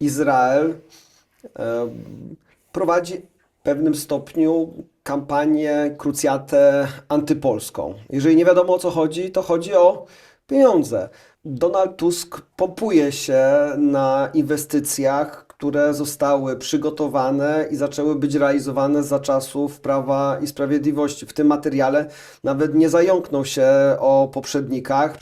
Izrael prowadzi w pewnym stopniu kampanię, krucjatę antypolską. Jeżeli nie wiadomo o co chodzi, to chodzi o pieniądze. Donald Tusk pompuje się na inwestycjach, które zostały przygotowane i zaczęły być realizowane za czasów Prawa i Sprawiedliwości. W tym materiale nawet nie zająknął się o poprzednikach.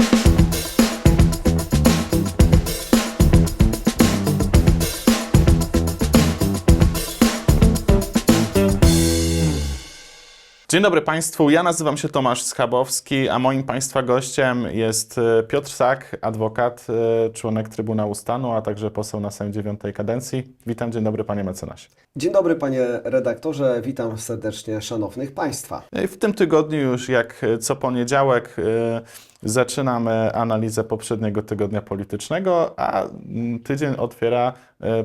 Dzień dobry Państwu, ja nazywam się Tomasz Schabowski, a moim Państwa gościem jest e, Piotr Sak, adwokat, e, członek Trybunału Stanu, a także poseł na Sejm dziewiątej kadencji. Witam, dzień dobry Panie mecenasie. Dzień dobry panie redaktorze, witam serdecznie szanownych państwa. E, W tym tygodniu już jak co poniedziałek zaczynamy analizę poprzedniego tygodnia politycznego, a mm, tydzień otwiera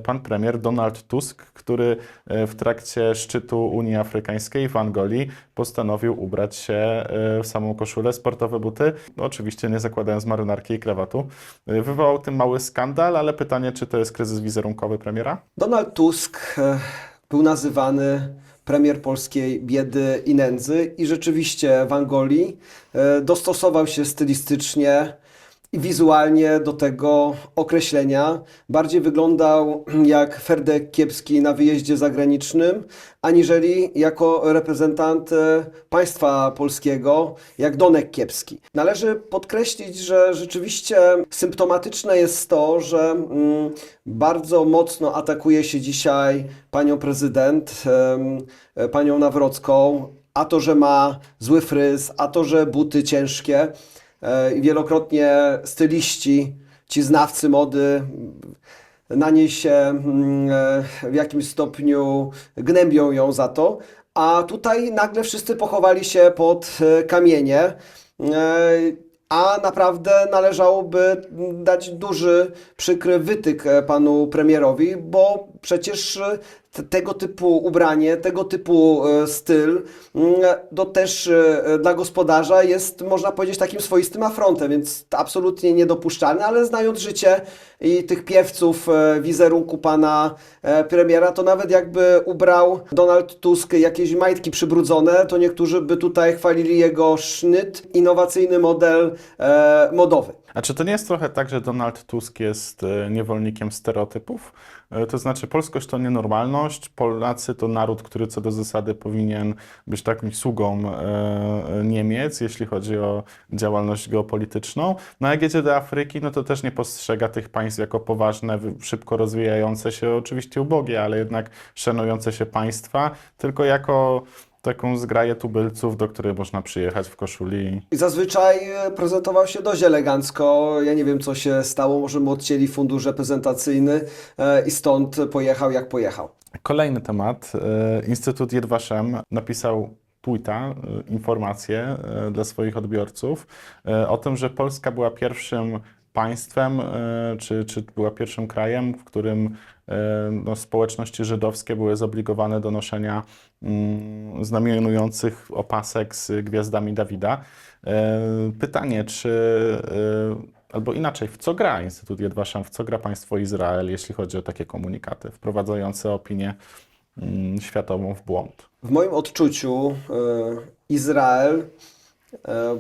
pan premier Donald Tusk, który w trakcie szczytu Unii Afrykańskiej w Angolii postanowił ubrać się e, w samą koszulę, sportowe buty, oczywiście nie zakładając marynarki i krawatu. E, Wywołał tym mały skandal, ale pytanie, czy to jest kryzys wizerunkowy premiera? Donald Tusk e, był nazywany premier polskiej biedy i nędzy i rzeczywiście w Angolii dostosował się stylistycznie i wizualnie do tego określenia. Bardziej wyglądał jak Ferdek Kiepski na wyjeździe zagranicznym, aniżeli jako reprezentant e, państwa polskiego, jak Donek Kiepski. Należy podkreślić, że rzeczywiście symptomatyczne jest to, że mm, bardzo mocno atakuje się dzisiaj panią prezydent, e, panią Nawrocką, a to, że ma zły fryz, a to, że buty ciężkie. E, I wielokrotnie styliści, ci znawcy mody na niej się mm, e, w jakimś stopniu gnębią ją za to, a tutaj nagle wszyscy pochowali się pod e, kamienie, a naprawdę należałoby dać duży, przykry wytyk panu premierowi, bo przecież tego typu ubranie, tego typu e, styl, mm, to też e, dla gospodarza jest, można powiedzieć, takim swoistym afrontem, więc absolutnie niedopuszczalne, ale znając życie i tych piewców e, wizerunku pana e, premiera, to nawet jakby ubrał Donald Tusk jakieś majtki przybrudzone, to niektórzy by tutaj chwalili jego sznyt, innowacyjny model e, modowy. A czy to nie jest trochę tak, że Donald Tusk jest e, niewolnikiem stereotypów? E, To znaczy, polskość to nienormalność, Polacy to naród, który co do zasady powinien być takim sługą e, Niemiec, jeśli chodzi o działalność geopolityczną. No jak jedzie do Afryki, no to też nie postrzega tych państw jako poważne, szybko rozwijające się, oczywiście ubogie, ale jednak szanujące się państwa, tylko jako taką zgraję tubylców, do której można przyjechać w koszuli I zazwyczaj e, prezentował się dość elegancko. Ja nie wiem, co się stało. Może mu odcięli fundusz reprezentacyjny e, i stąd pojechał, jak pojechał. Kolejny temat. E, Instytut Yad Vashem napisał tweeta, e, informację e, dla swoich odbiorców o tym, że Polska była pierwszym państwem, czy, czy była pierwszym krajem, w którym no, społeczności żydowskie były zobligowane do noszenia mm, znamionujących opasek z gwiazdami Dawida. Pytanie, czy Albo inaczej, w co gra Instytut Yad w co gra państwo Izrael, jeśli chodzi o takie komunikaty, wprowadzające opinię mm, światową w błąd? W moim odczuciu e, Izrael e,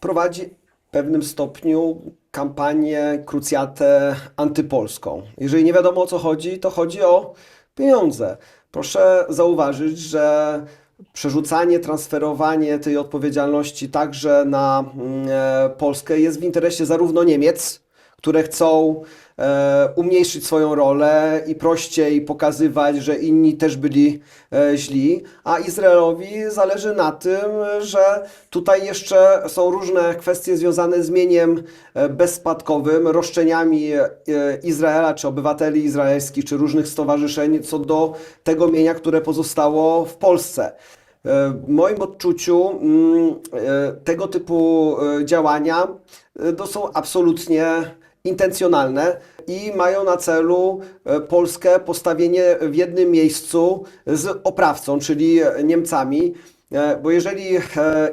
prowadzi w pewnym stopniu kampanię, krucjatę antypolską. Jeżeli nie wiadomo o co chodzi, to chodzi o pieniądze. Proszę zauważyć, że przerzucanie, transferowanie tej odpowiedzialności także na mm, e, Polskę jest w interesie zarówno Niemiec, które chcą umniejszyć swoją rolę i prościej pokazywać, że inni też byli e, źli, a Izraelowi zależy na tym, że tutaj jeszcze są różne kwestie związane z mieniem e, bezspadkowym, roszczeniami e, Izraela, czy obywateli izraelskich, czy różnych stowarzyszeń co do tego mienia, które pozostało w Polsce. E, W moim odczuciu mm, e, tego typu e, działania e, to są absolutnie intencjonalne i mają na celu e, Polskę postawienie w jednym miejscu z oprawcą, czyli Niemcami. E, Bo jeżeli e,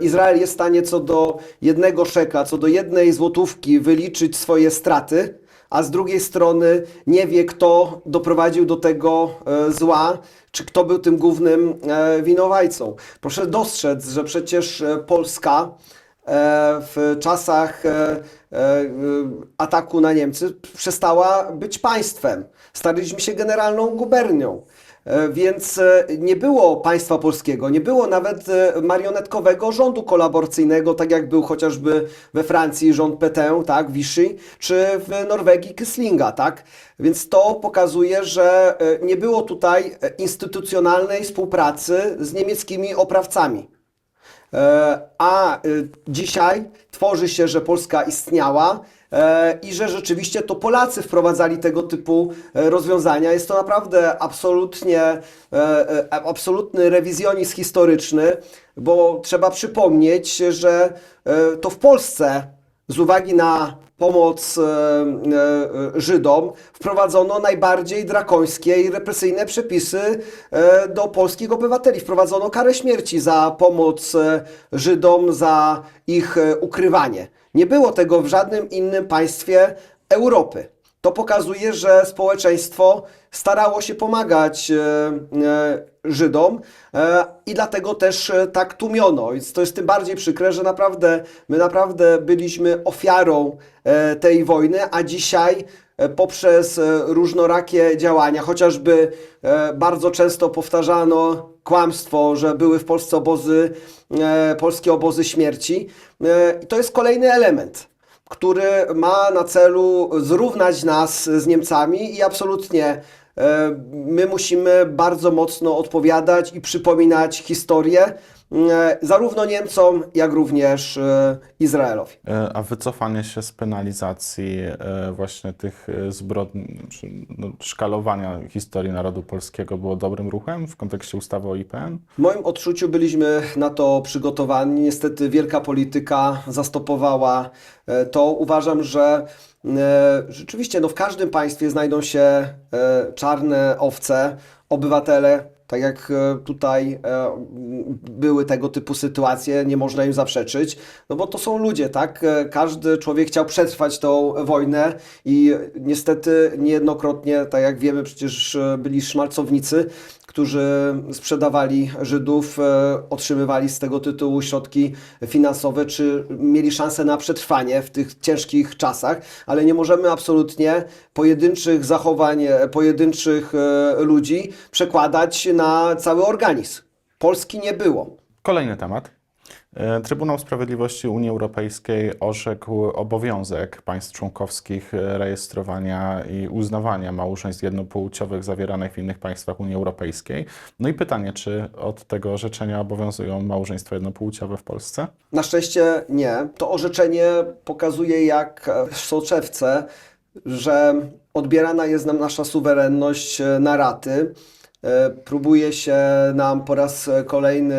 Izrael jest w stanie co do jednego szeka, co do jednej złotówki wyliczyć swoje straty, a z drugiej strony nie wie, kto doprowadził do tego e, zła, czy kto był tym głównym e, winowajcą. Proszę dostrzec, że przecież e, Polska e, w czasach e, e, ataku na Niemcy przestała być państwem. Staliśmy się generalną gubernią. E, Więc e, nie było państwa polskiego, nie było nawet e, marionetkowego rządu kolaboracyjnego, tak jak był chociażby we Francji rząd Pétain, tak, Vichy, czy w Norwegii Kyslinga, tak. Więc to pokazuje, że e, nie było tutaj e, instytucjonalnej współpracy z niemieckimi oprawcami. E, A y, dzisiaj tworzy się, że Polska istniała e, i że rzeczywiście to Polacy wprowadzali tego typu e, rozwiązania. Jest to naprawdę absolutnie, absolutny rewizjonizm historyczny, bo trzeba przypomnieć, że to w Polsce z uwagi na pomoc e, e, Żydom wprowadzono najbardziej drakońskie i represyjne przepisy e, do polskich obywateli. Wprowadzono karę śmierci za pomoc Żydom, za ich ukrywanie. Nie było tego w żadnym innym państwie Europy. To pokazuje, że społeczeństwo starało się pomagać e, e, Żydom e, i dlatego też tak tłumiono. Więc to jest tym bardziej przykre, że naprawdę my naprawdę byliśmy ofiarą tej wojny, a dzisiaj poprzez różnorakie działania, chociażby bardzo często powtarzano kłamstwo, że były w Polsce obozy, polskie obozy śmierci. To jest kolejny element który ma na celu zrównać nas z Niemcami i absolutnie e, my musimy bardzo mocno odpowiadać i przypominać historię zarówno Niemcom, jak również e, Izraelowi. E, A wycofanie się z penalizacji e, właśnie tych e, zbrodni, czy no, szkalowania historii narodu polskiego było dobrym ruchem w kontekście ustawy o IPN? W moim odczuciu byliśmy na to przygotowani. Niestety wielka polityka zastopowała e, to. Uważam, że e, rzeczywiście no, w każdym państwie znajdą się e, czarne owce, obywatele. Tak jak e, tutaj e, były tego typu sytuacje, nie można im zaprzeczyć, no bo to są ludzie, tak? E, Każdy człowiek chciał przetrwać tą wojnę i niestety niejednokrotnie, tak jak wiemy, przecież byli szmalcownicy, którzy sprzedawali Żydów, otrzymywali z tego tytułu środki finansowe, czy mieli szansę na przetrwanie w tych ciężkich czasach, ale nie możemy absolutnie pojedynczych zachowań, pojedynczych ludzi przekładać na cały organizm. Polski nie było. Kolejny temat. E, Trybunał Sprawiedliwości Unii Europejskiej orzekł obowiązek państw członkowskich e, rejestrowania i uznawania małżeństw jednopłciowych zawieranych w innych państwach Unii Europejskiej. No i pytanie, czy od tego orzeczenia obowiązują małżeństwa jednopłciowe w Polsce? Na szczęście nie. To orzeczenie pokazuje jak w soczewce, że odbierana jest nam nasza suwerenność e, na raty. E, Próbuje się nam po raz kolejny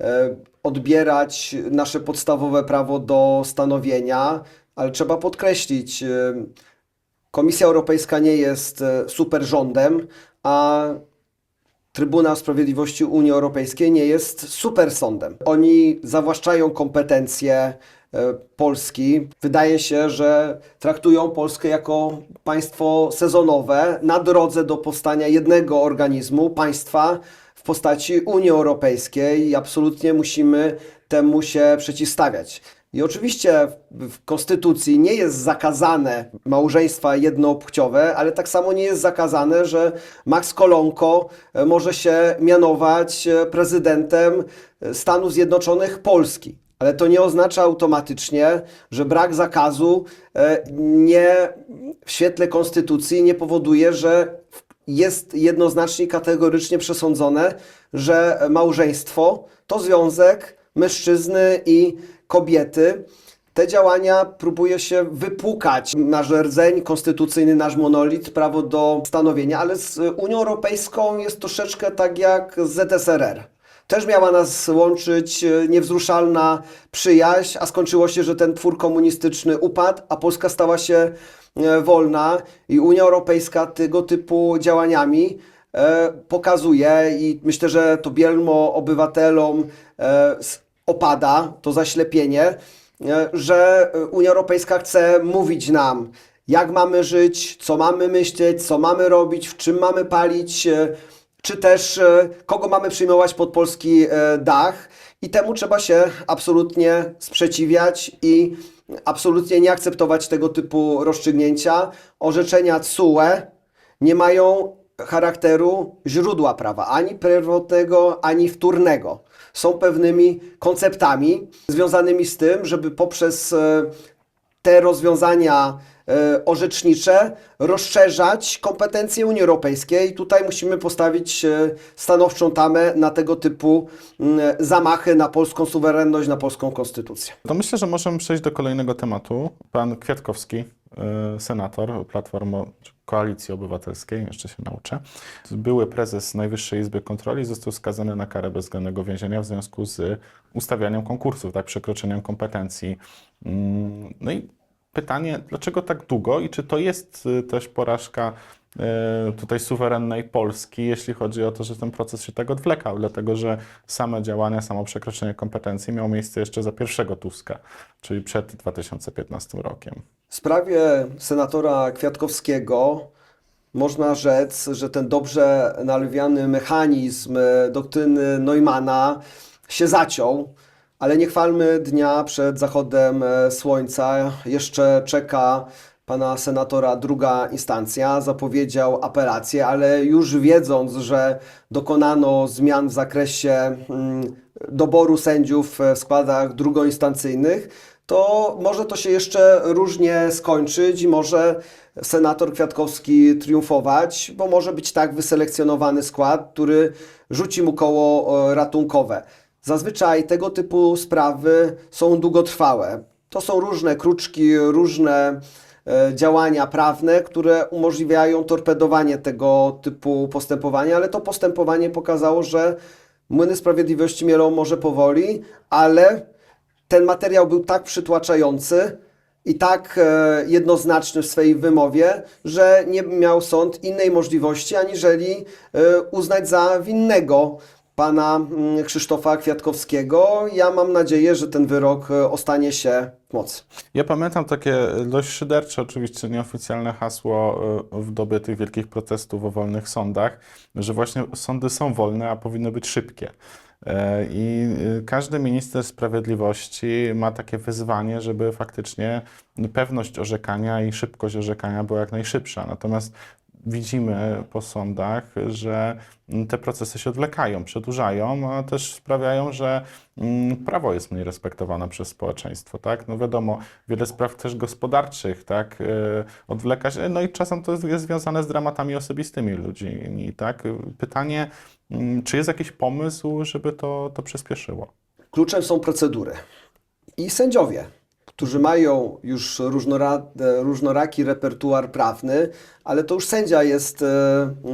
e, odbierać nasze podstawowe prawo do stanowienia, ale trzeba podkreślić, e, Komisja Europejska nie jest super rządem, a Trybunał Sprawiedliwości Unii Europejskiej nie jest super sądem. Oni zawłaszczają kompetencje Polski. Wydaje się, że traktują Polskę jako państwo sezonowe na drodze do powstania jednego organizmu, państwa w postaci Unii Europejskiej i absolutnie musimy temu się przeciwstawiać. I oczywiście w Konstytucji nie jest zakazane małżeństwa jednopłciowe, ale tak samo nie jest zakazane, że Max Kolonko e, może się mianować e, prezydentem e, Stanów Zjednoczonych Polski. Ale to nie oznacza automatycznie, że brak zakazu e, nie w świetle Konstytucji nie powoduje, że jest jednoznacznie kategorycznie przesądzone, że małżeństwo to związek mężczyzny i kobiety. Te działania próbuje się wypłukać nasz rdzeń konstytucyjny, nasz monolit, prawo do stanowienia, ale z Unią Europejską jest troszeczkę tak jak z ZSRR. Też miała nas łączyć e, niewzruszalna przyjaźń, a skończyło się, że ten twór komunistyczny upadł, a Polska stała się e, wolna i Unia Europejska tego typu działaniami e, pokazuje i myślę, że to bielmo obywatelom opada, to zaślepienie, że Unia Europejska chce mówić nam, jak mamy żyć, co mamy myśleć, co mamy robić, w czym mamy palić, czy też e, kogo mamy przyjmować pod polski e, dach. I temu trzeba się absolutnie sprzeciwiać i absolutnie nie akceptować tego typu rozstrzygnięcia. Orzeczenia CUE nie mają charakteru źródła prawa, ani pierwotnego, ani wtórnego. Są pewnymi konceptami związanymi z tym, żeby poprzez e, te rozwiązania e, orzecznicze rozszerzać kompetencje Unii Europejskiej. Tutaj musimy postawić e, stanowczą tamę na tego typu mm, zamachy na polską suwerenność, na polską konstytucję. To myślę, że możemy przejść do kolejnego tematu. Pan Kwiatkowski, y, senator Platformy Koalicji Obywatelskiej, jeszcze się nauczę, były prezes Najwyższej Izby Kontroli, został skazany na karę bezwzględnego więzienia w związku z ustawianiem konkursów, tak, przekroczeniem kompetencji. Mm, No i pytanie, dlaczego tak długo i czy to jest y, też porażka y, tutaj suwerennej Polski, jeśli chodzi o to, że ten proces się tak odwlekał, dlatego że same działania, samo przekroczenie kompetencji miało miejsce jeszcze za pierwszego Tuska, czyli przed 2015 rokiem. W sprawie senatora Kwiatkowskiego można rzec, że ten dobrze nalwiany mechanizm e, doktryny Neumana się zaciął, ale nie chwalmy dnia przed zachodem e, słońca. Jeszcze czeka pana senatora druga instancja. Zapowiedział apelację, ale już wiedząc, że dokonano zmian w zakresie mm, doboru sędziów w składach drugoinstancyjnych, to może to się jeszcze różnie skończyć i może senator Kwiatkowski triumfować, bo może być tak wyselekcjonowany skład, który rzuci mu koło e, ratunkowe. Zazwyczaj tego typu sprawy są długotrwałe. To są różne kruczki, różne e, działania prawne, które umożliwiają torpedowanie tego typu postępowania, ale to postępowanie pokazało, że młyny sprawiedliwości mielą może powoli, ale ten materiał był tak przytłaczający i tak e, jednoznaczny w swojej wymowie, że nie miał sąd innej możliwości, aniżeli e, uznać za winnego pana mm, Krzysztofa Kwiatkowskiego. Ja mam nadzieję, że ten wyrok e, ostanie się w mocy. Ja pamiętam takie dość szydercze, oczywiście nieoficjalne hasło y, w dobie tych wielkich protestów o wolnych sądach, że właśnie sądy są wolne, a powinny być szybkie. E, I y, każdy minister sprawiedliwości ma takie wyzwanie, żeby faktycznie pewność orzekania i szybkość orzekania była jak najszybsza. Natomiast widzimy po sądach, że mm, te procesy się odwlekają, przedłużają, a też sprawiają, że mm, prawo jest mniej respektowane przez społeczeństwo, tak? No wiadomo, wiele spraw też gospodarczych, tak, y, odwleka się, no i czasem to jest, związane z dramatami osobistymi ludzi, tak? Pytanie, czy jest jakiś pomysł, żeby to, to przyspieszyło? Kluczem są procedury. I sędziowie, którzy mają już różnora, e, różnoraki repertuar prawny, ale to już sędzia jest, e,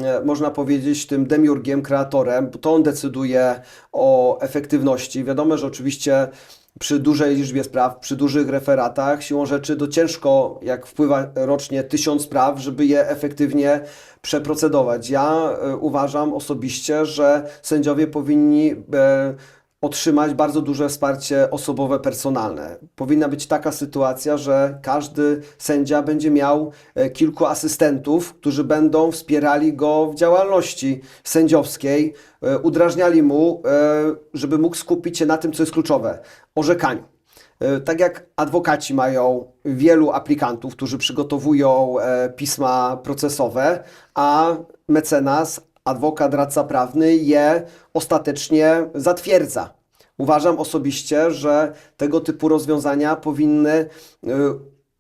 e, można powiedzieć, tym demiurgiem, kreatorem, bo to on decyduje o efektywności. Wiadomo, że oczywiście przy dużej liczbie spraw, przy dużych referatach, siłą rzeczy to ciężko, jak wpływa rocznie tysiąc spraw, żeby je efektywnie przeprocedować. Ja e, uważam osobiście, że sędziowie powinni e, otrzymać bardzo duże wsparcie osobowe, personalne. Powinna być taka sytuacja, że każdy sędzia będzie miał e, kilku asystentów, którzy będą wspierali go w działalności sędziowskiej, e, udrażniali mu, e, żeby mógł skupić się na tym, co jest kluczowe orzekaniu. Tak jak adwokaci mają wielu aplikantów, którzy przygotowują pisma procesowe, a mecenas, adwokat, radca prawny je ostatecznie zatwierdza. Uważam osobiście, że tego typu rozwiązania powinny e,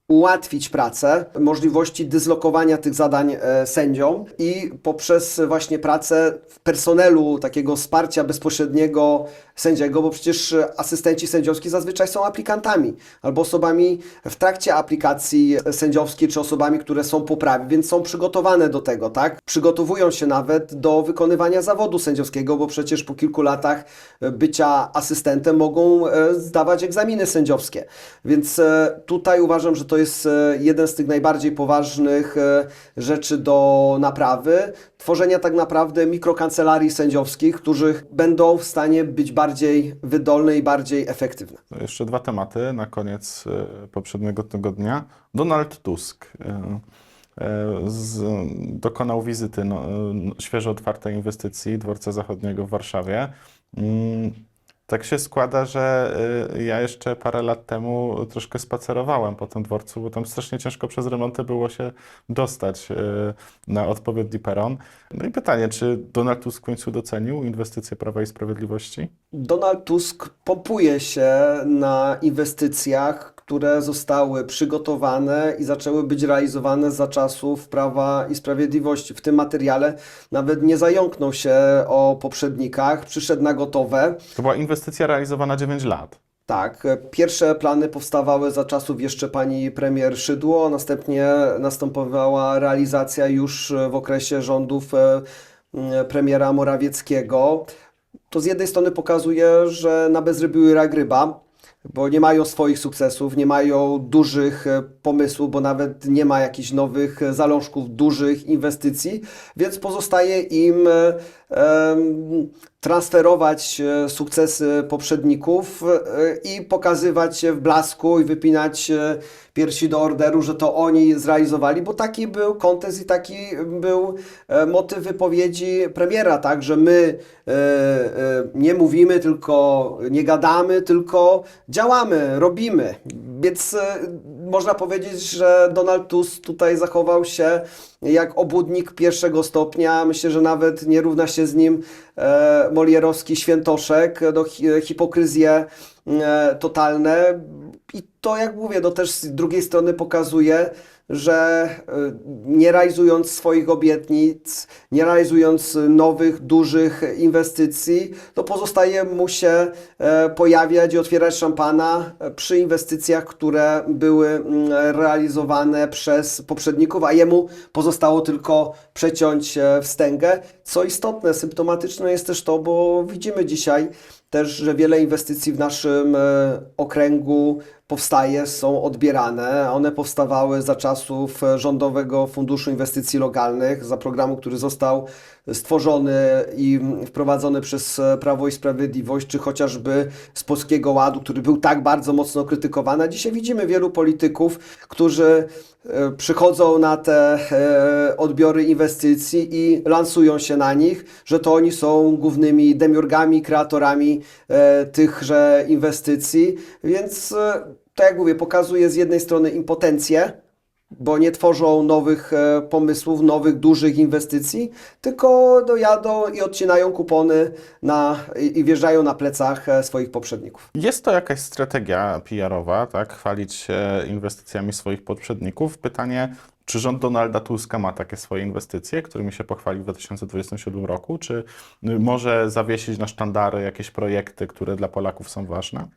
ułatwić pracę, możliwości dyslokowania tych zadań e, sędziom i poprzez właśnie pracę w personelu takiego wsparcia bezpośredniego sędziego, bo przecież asystenci sędziowscy zazwyczaj są aplikantami albo osobami w trakcie aplikacji sędziowskiej, czy osobami, które są po prawie, więc są przygotowane do tego, tak? Przygotowują się nawet do wykonywania zawodu sędziowskiego, bo przecież po kilku latach e, bycia asystentem mogą e, zdawać egzaminy sędziowskie. Więc e, tutaj uważam, że to jest e, jeden z tych najbardziej poważnych e, rzeczy do naprawy. Tworzenia tak naprawdę mikrokancelarii sędziowskich, którzy będą w stanie być bardziej bardziej wydolne i bardziej efektywne. To Jeszcze dwa tematy na koniec e, poprzedniego tygodnia. Donald Tusk e, e, z, dokonał wizyty no, e, świeżo otwartej inwestycji Dworca Zachodniego w Warszawie. Tak się składa, że e, ja jeszcze parę lat temu troszkę spacerowałem po tym dworcu, bo tam strasznie ciężko przez remonty było się dostać e, na odpowiedni peron. No i pytanie, czy Donald Tusk w końcu docenił inwestycje Prawa i Sprawiedliwości? Donald Tusk pompuje się na inwestycjach, które zostały przygotowane i zaczęły być realizowane za czasów Prawa i Sprawiedliwości. W tym materiale nawet nie zająknął się o poprzednikach, przyszedł na gotowe. To była inwestycja realizowana 9 lat. Tak, pierwsze plany powstawały za czasów jeszcze pani premier Szydło, następnie następowała realizacja już w okresie rządów e, premiera Morawieckiego. To z jednej strony pokazuje, że na bezrybiu rak ryba, bo nie mają swoich sukcesów, nie mają dużych e, pomysłów, bo nawet nie ma jakichś nowych zalążków, dużych inwestycji, więc pozostaje im e, transferować e, sukcesy poprzedników e, i pokazywać się w blasku i wypinać e, piersi do orderu, że to oni zrealizowali, bo taki był kontekst i taki był motyw wypowiedzi premiera, tak, że my nie mówimy, tylko nie gadamy, tylko działamy, robimy. Więc można powiedzieć, że Donald Tusk tutaj zachował się jak obłudnik pierwszego stopnia. Myślę, że nawet nie równa się z nim e, Molierowski Świętoszek, no, hi, hipokryzje e, totalne. I to, jak mówię, no też z drugiej strony pokazuje, że e, nie realizując swoich obietnic, nie realizując nowych, dużych inwestycji, to pozostaje mu się e, pojawiać i otwierać szampana e, przy inwestycjach, które były mm, realizowane przez poprzedników, a jemu pozostało tylko przeciąć e, wstęgę. Co istotne, symptomatyczne jest też to, bo widzimy dzisiaj też, że wiele inwestycji w naszym e, okręgu powstaje, są odbierane. One powstawały za czasów e, Rządowego Funduszu Inwestycji Lokalnych, za programu, który został stworzony i wprowadzony przez Prawo i Sprawiedliwość, czy chociażby z Polskiego Ładu, który był tak bardzo mocno krytykowany. A dzisiaj widzimy wielu polityków, którzy e, przychodzą na te e, odbiory inwestycji i lansują się na nich, że to oni są głównymi demiurgami, kreatorami e, tychże inwestycji. Więc, tak jak mówię, pokazuje z jednej strony impotencję, bo nie tworzą nowych e, pomysłów, nowych, dużych inwestycji, tylko dojadą i odcinają kupony na, i, wjeżdżają na plecach e, swoich poprzedników. Jest to jakaś strategia PR-owa, tak? Chwalić się inwestycjami swoich poprzedników. Pytanie, czy rząd Donalda Tuska ma takie swoje inwestycje, którymi się pochwalił w 2027 roku? Czy y, może zawiesić na sztandary jakieś projekty, które dla Polaków są ważne?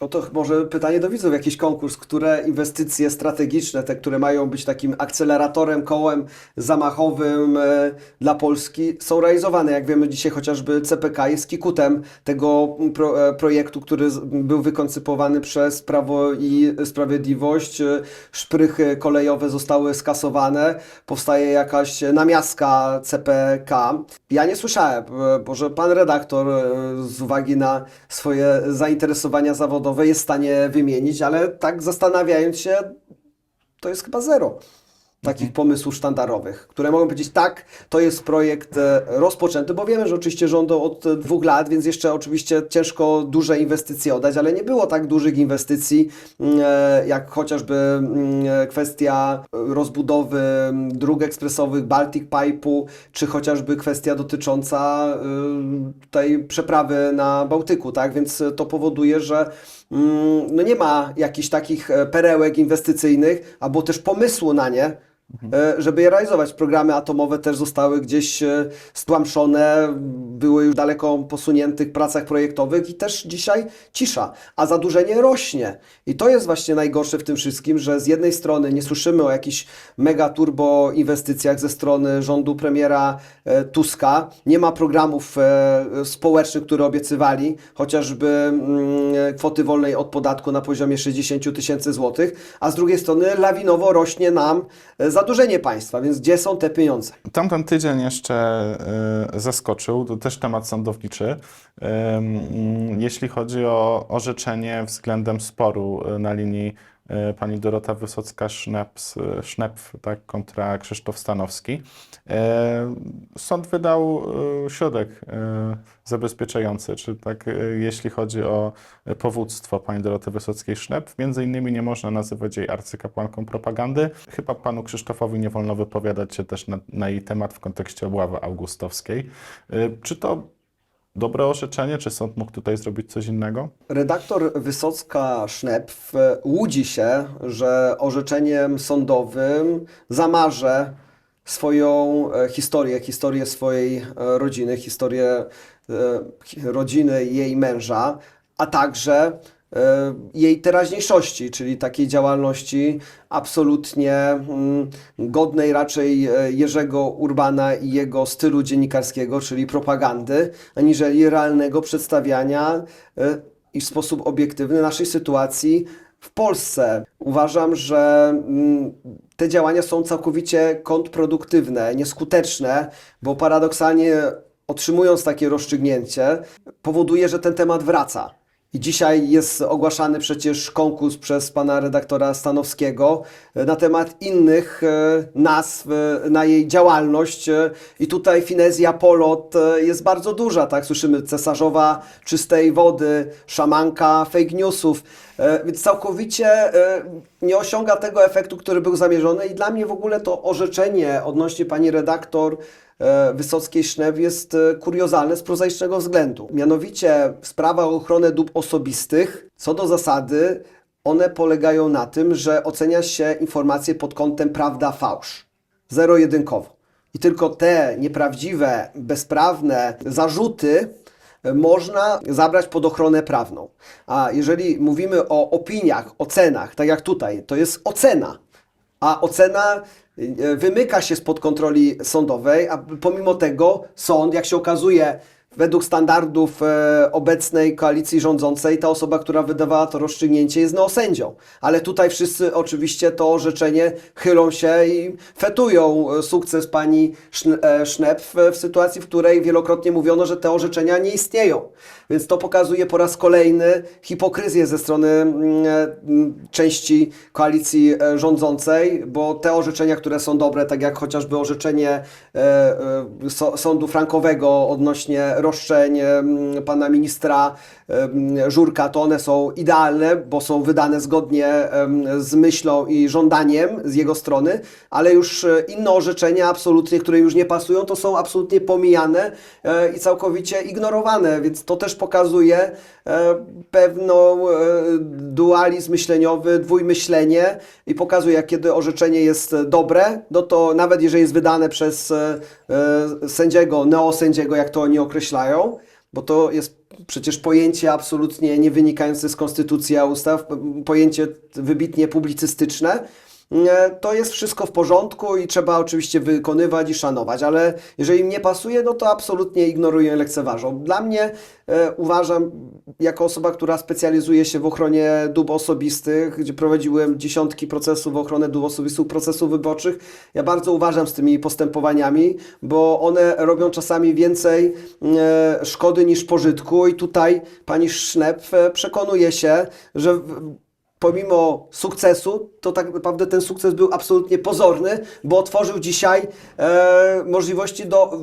No to może pytanie do widzów, jakiś konkurs, które inwestycje strategiczne, te, które mają być takim akceleratorem, kołem zamachowym e, dla Polski, są realizowane. Jak wiemy, dzisiaj chociażby CPK jest kikutem tego pro, e, projektu, który z- był wykoncypowany przez Prawo i Sprawiedliwość. E, Szprychy kolejowe zostały skasowane, powstaje jakaś namiastka CPK. Ja nie słyszałem, e, może pan redaktor e, z uwagi na swoje zainteresowania zawodowe jest w stanie wymienić, ale tak zastanawiając się, to jest chyba zero takich pomysłów sztandarowych, które mogą powiedzieć, tak, to jest projekt e, rozpoczęty, bo wiemy, że oczywiście rządzą od e, dwóch lat, więc jeszcze oczywiście ciężko duże inwestycje oddać, ale nie było tak dużych inwestycji, mm, e, jak chociażby mm, kwestia rozbudowy mm, dróg ekspresowych, Baltic Pipe'u, czy chociażby kwestia dotycząca tutaj przeprawy na Bałtyku, tak, więc to powoduje, że no nie ma jakichś takich perełek inwestycyjnych, albo też pomysłu na nie, żeby je realizować. Programy atomowe też zostały gdzieś e, stłamszone, były już daleko posuniętych pracach projektowych i też dzisiaj cisza, a zadłużenie rośnie. I to jest właśnie najgorsze w tym wszystkim, że z jednej strony nie słyszymy o jakichś mega turbo inwestycjach ze strony rządu premiera e, Tuska, nie ma programów e, społecznych, które obiecywali, chociażby mm, kwoty wolnej od podatku na poziomie 60 tysięcy złotych, a z drugiej strony lawinowo rośnie nam e, zadłużenie państwa, więc gdzie są te pieniądze? Tamten tydzień jeszcze e, zaskoczył, to też temat sądowniczy, Em, jeśli chodzi o orzeczenie względem sporu e, na linii e, pani Dorota Wysocka-Sznep, tak, kontra Krzysztof Stanowski. E, Sąd wydał e, środek e, zabezpieczający, czy tak, jeśli chodzi o powództwo pani Doroty Wysockiej-Sznepf. Między innymi nie można nazywać jej arcykapłanką propagandy. Chyba panu Krzysztofowi nie wolno wypowiadać się też na, na jej temat w kontekście obławy augustowskiej. Czy to dobre orzeczenie, czy sąd mógł tutaj zrobić coś innego? Redaktor Wysocka-Sznepf łudzi się, że orzeczeniem sądowym zamarze swoją e, historię, historię swojej e, rodziny, historię e, rodziny jej męża, a także jej teraźniejszości, czyli takiej działalności absolutnie mm, godnej raczej Jerzego Urbana i jego stylu dziennikarskiego, czyli propagandy, aniżeli realnego przedstawiania i w sposób obiektywny naszej sytuacji w Polsce. Uważam, że mm, te działania są całkowicie kontrproduktywne, nieskuteczne, bo paradoksalnie otrzymując takie rozstrzygnięcie, powoduje, że ten temat wraca. I dzisiaj jest ogłaszany przecież konkurs przez pana redaktora Stanowskiego e, na temat innych e, nazw e, na jej działalność. I tutaj finezja polot jest bardzo duża, tak? Słyszymy cesarzowa czystej wody, szamanka fake newsów. E, Więc całkowicie e, nie osiąga tego efektu, który był zamierzony. I dla mnie w ogóle to orzeczenie odnośnie pani redaktor e, Wysockiej Sznep jest kuriozalne z prozaicznego względu. Mianowicie sprawa o ochronę dóbr osobistych, co do zasady, one polegają na tym, że ocenia się informacje pod kątem prawda-fałsz. Zero-jedynkowo. I tylko te nieprawdziwe, bezprawne zarzuty można zabrać pod ochronę prawną. A jeżeli mówimy o opiniach, ocenach, tak jak tutaj, to jest ocena. A ocena e, wymyka się spod kontroli sądowej, a pomimo tego sąd, jak się okazuje, według standardów e, obecnej koalicji rządzącej, ta osoba, która wydawała to rozstrzygnięcie, jest neosędzią. Ale tutaj wszyscy oczywiście to orzeczenie chylą się i fetują e, sukces pani e, Sznepf w w sytuacji, w której wielokrotnie mówiono, że te orzeczenia nie istnieją. Więc to pokazuje po raz kolejny hipokryzję ze strony mm, e, części koalicji e, rządzącej, bo te orzeczenia, które są dobre, tak jak chociażby orzeczenie e, e, so, sądu frankowego odnośnie roszczeń pana ministra Żurka, to one są idealne, bo są wydane zgodnie z myślą i żądaniem z jego strony, ale już e, inne orzeczenia absolutnie, które już nie pasują, to są absolutnie pomijane e, i całkowicie ignorowane, więc to też pokazuje e, pewną dualizm myśleniowy, dwójmyślenie i pokazuje, jak kiedy orzeczenie jest dobre, no to nawet jeżeli jest wydane przez sędziego, neosędziego, jak to oni określają, bo to jest przecież pojęcie absolutnie nie wynikające z konstytucji, a ustaw, pojęcie wybitnie publicystyczne, e, to jest wszystko w porządku i trzeba oczywiście wykonywać i szanować, ale jeżeli im nie pasuje, no to absolutnie ignorują i lekceważą. Dla mnie e, uważam, jako osoba, która specjalizuje się w ochronie dóbr osobistych, gdzie prowadziłem dziesiątki procesów w ochronę dóbr osobistych, procesów wyborczych, ja bardzo uważam z tymi postępowaniami, bo one robią czasami więcej e, szkody niż pożytku i tutaj pani Sznep e, przekonuje się, że w- pomimo sukcesu, to tak naprawdę ten sukces był absolutnie pozorny, bo otworzył dzisiaj e, możliwości do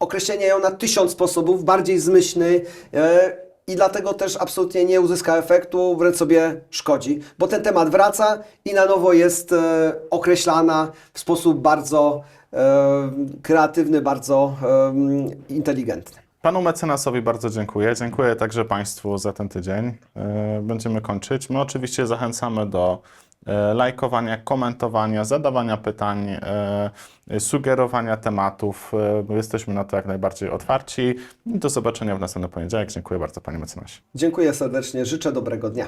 określenia ją na tysiąc sposobów, bardziej zmyślny e, i dlatego też absolutnie nie uzyska efektu, wręcz sobie szkodzi, bo ten temat wraca i na nowo jest e, określana w sposób bardzo e, kreatywny, bardzo e, inteligentny. Panu mecenasowi bardzo dziękuję. Dziękuję także Państwu za ten tydzień. E, Będziemy kończyć. My oczywiście zachęcamy do e, lajkowania, komentowania, zadawania pytań, e, sugerowania tematów. Jesteśmy na to jak najbardziej otwarci. Do zobaczenia w następny poniedziałek. Dziękuję bardzo Panie mecenasie. Dziękuję serdecznie, życzę dobrego dnia.